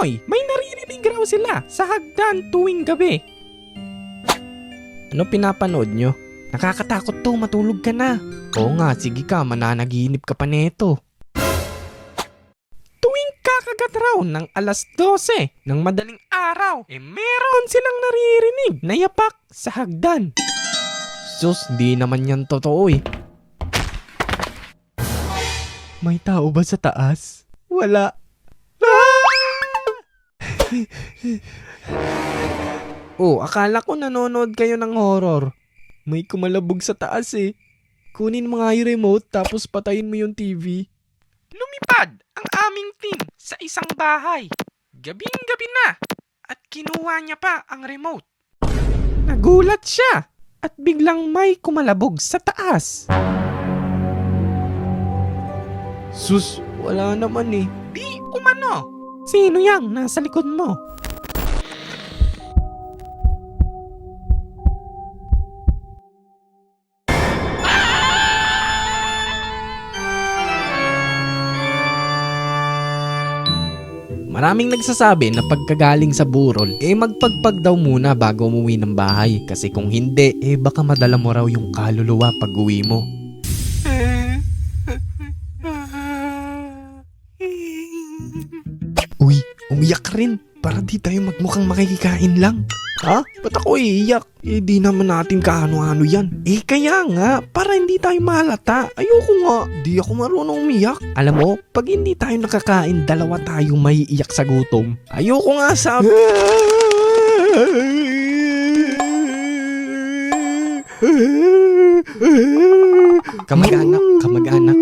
Noy, may naririnig raw sila sa hagdan tuwing gabi. Ano pinapanood nyo? Nakakatakot to, matulog ka na. Oo nga, sige ka, mananaginip ka pa neto. Tuwing kakagat raw ng alas 12 ng madaling araw, eh meron silang naririnig na yapak sa hagdan. Sus, di naman yan totoo eh. May tao ba sa taas? Wala. oh, akala ko nanonood kayo ng horror. May kumalabog sa taas eh. Kunin mo nga yung remote tapos patayin mo yung TV. Lumipad ang aming team sa isang bahay. Gabing gabi na at kinuha niya pa ang remote. Nagulat siya at biglang may kumalabog sa taas. Sus, wala naman eh. Di umano. Sino yang nasa likod mo? Maraming nagsasabi na pagkagaling sa burol, eh magpagpag daw muna bago umuwi ng bahay. Kasi kung hindi, eh baka madala mo raw yung kaluluwa pag uwi mo. Umiyak rin. Para di tayo magmukhang makikikain lang. Ha? Ba't ako iiyak? Eh di naman natin kaano-ano yan. Eh kaya nga, para hindi tayo mahalata. Ayoko nga, di ako marunong umiyak. Alam mo, pag hindi tayo nakakain, dalawa tayo may iyak sa gutom. Ayoko nga sa... Kamag-anak, kamag-anak.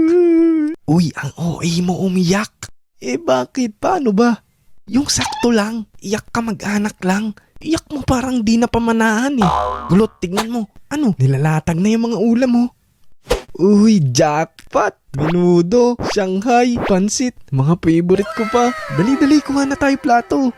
Uy, ang OA mo umiyak. Eh bakit? Paano ba? Yung sakto lang, iyak ka mag-anak lang. Iyak mo parang di na pamanahan eh. Gulot, tignan mo. Ano, nilalatag na yung mga ulam mo. Uy, jackpot! Menudo, Shanghai, pansit, mga favorite ko pa. Dali-dali, kuha na tayo plato.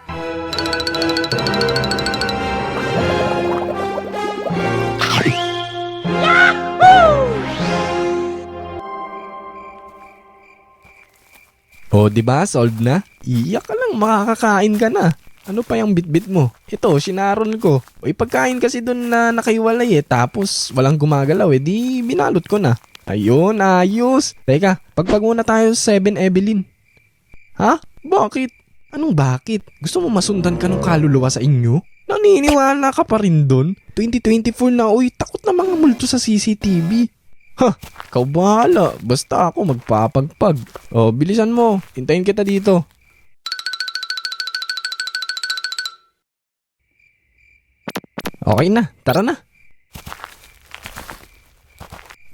O, di ba? Solved na? Iyak ka lang, makakakain ka na. Ano pa yung bitbit mo? Ito, sinaron ko. O, pagkain kasi dun na nakaiwalay eh. Tapos, walang gumagalaw eh. Di, binalot ko na. Ayun, ayos. Teka, pagpag muna tayo sa 7 Evelyn. Ha? Bakit? Anong bakit? Gusto mo masundan ka ng kaluluwa sa inyo? Naniniwala ka pa rin dun? 2024 na, uy, takot na mga multo sa CCTV. Ha, ikaw bahala. Basta ako magpapagpag. O, bilisan mo. Hintayin kita dito. Okay na, tara na.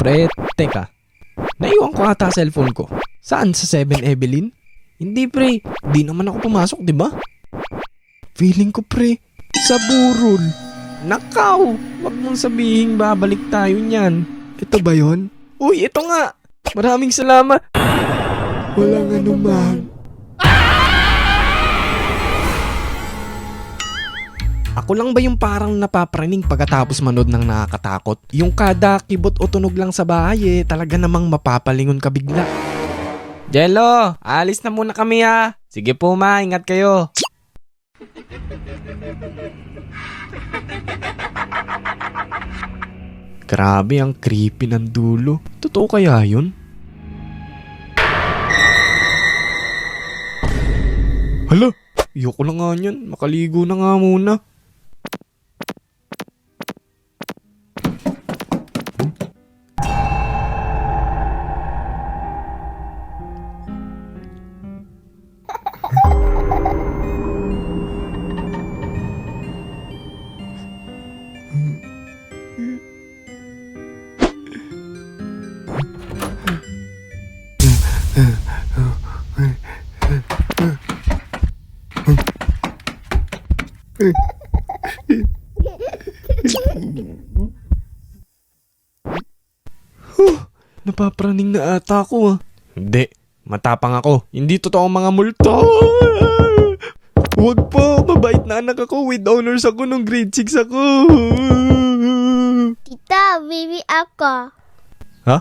Pre, teka. Naiwan ko ata cellphone ko. Saan? Sa 7 Evelyn? Hindi pre, di naman ako pumasok, di ba? Feeling ko pre, sa burol. Nakaw, wag mong sabihin babalik tayo niyan. Ito ba yon? Uy, ito nga! Maraming salamat! Walang anuman. Ako lang ba yung parang napapraning pagkatapos manood ng nakakatakot? Yung kada kibot o tunog lang sa bahay eh, talaga namang mapapalingon ka bigla. Jello, alis na muna kami ha. Sige po ma, ingat kayo. Grabe, ang creepy ng dulo. Totoo kaya yun? Hala, ayoko na nga yan. Makaligo na nga muna. Napapraning na ata ako ah. Hindi. Matapang ako. Hindi totoo ang mga multo. Huwag po. Mabait na anak ako. With honors ako nung grade 6 ako. Tita, baby ako. Ha?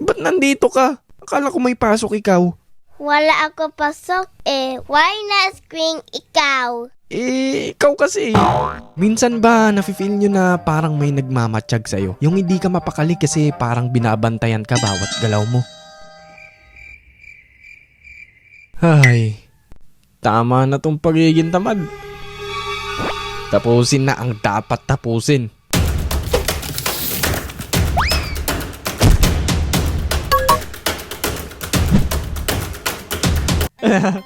Ba't nandito ka? Akala ko may pasok ikaw. Wala ako pasok eh. Why na screen ikaw? Eh, ikaw kasi. Minsan ba nafe-feel nyo na parang may nagmamatsyag sa'yo? Yung hindi ka mapakali kasi parang binabantayan ka bawat galaw mo. Ay, tama na tong pagiging tamad. Tapusin na ang dapat tapusin. Huh?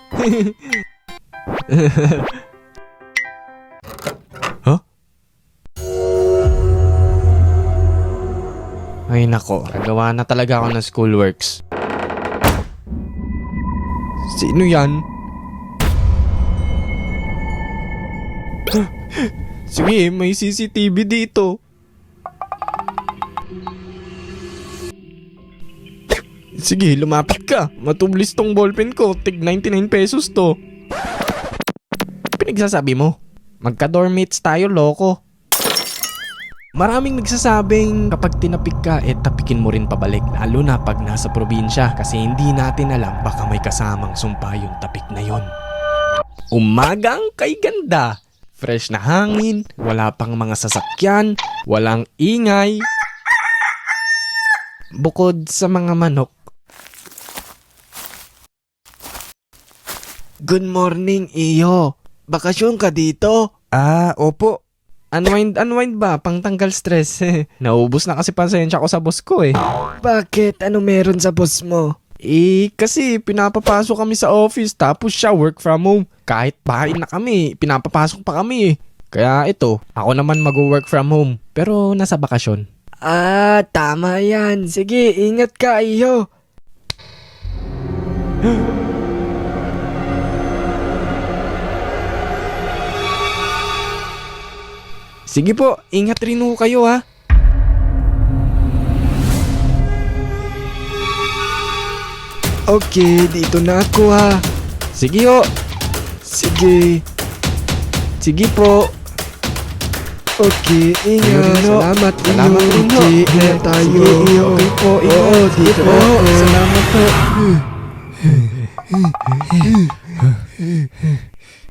Ay nako, nagawa na talaga ako ng schoolworks. Sino yan? Sige, may CCTV dito. Sige, lumapit ka. Matublis tong ballpen ko. Tig 99 pesos to. Pinagsasabi mo? Magka-dormmates tayo, loko. Maraming nagsasabing kapag tinapik ka, eh tapikin mo rin pabalik. Lalo na pag nasa probinsya kasi hindi natin alam baka may kasamang sumpa yung tapik na yon. Umagang kay ganda. Fresh na hangin, wala pang mga sasakyan, walang ingay. Bukod sa mga manok. Good morning, iyo. Bakasyon ka dito? Ah, opo. Unwind, unwind ba? Pangtanggal stress. Naubos na kasi pasensya ko sa boss ko eh. Bakit? Ano meron sa boss mo? Eh, kasi pinapapasok kami sa office tapos siya work from home. Kahit bahay na kami, pinapapasok pa kami eh. Kaya ito, ako naman mag-work from home. Pero nasa bakasyon. Ah, tama yan. Sige, ingat ka, iyo. Sige po, ingat rin ho kayo ha. Okay, dito na ako ha. Sige ho. Sige. Sige po. Okay, ingat. Salamat, Salamat iyo. rin ho. Okay, ingat tayo. Sige. Okay po, iyo. Oo, dito po. Salamat po.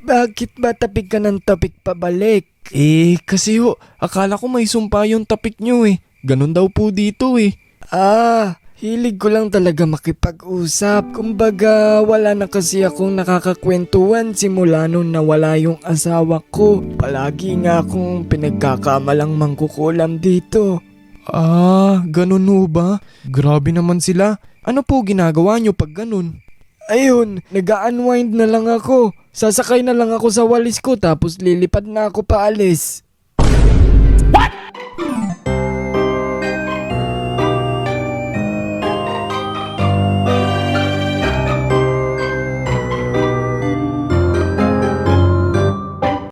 Bakit ba tapik ka ng tapik pabalik? Eh, kasi ho, akala ko may sumpa yung tapik nyo eh. Ganun daw po dito eh. Ah, hilig ko lang talaga makipag-usap. Kumbaga, wala na kasi akong nakakakwentuhan simula nung nawala yung asawa ko. Palagi nga akong pinagkakamalang mangkukulam dito. Ah, ganun ho ba? Grabe naman sila. Ano po ginagawa nyo pag ganun? Ayun, nag-unwind na lang ako. Sasakay na lang ako sa walis ko tapos lilipad na ako paalis.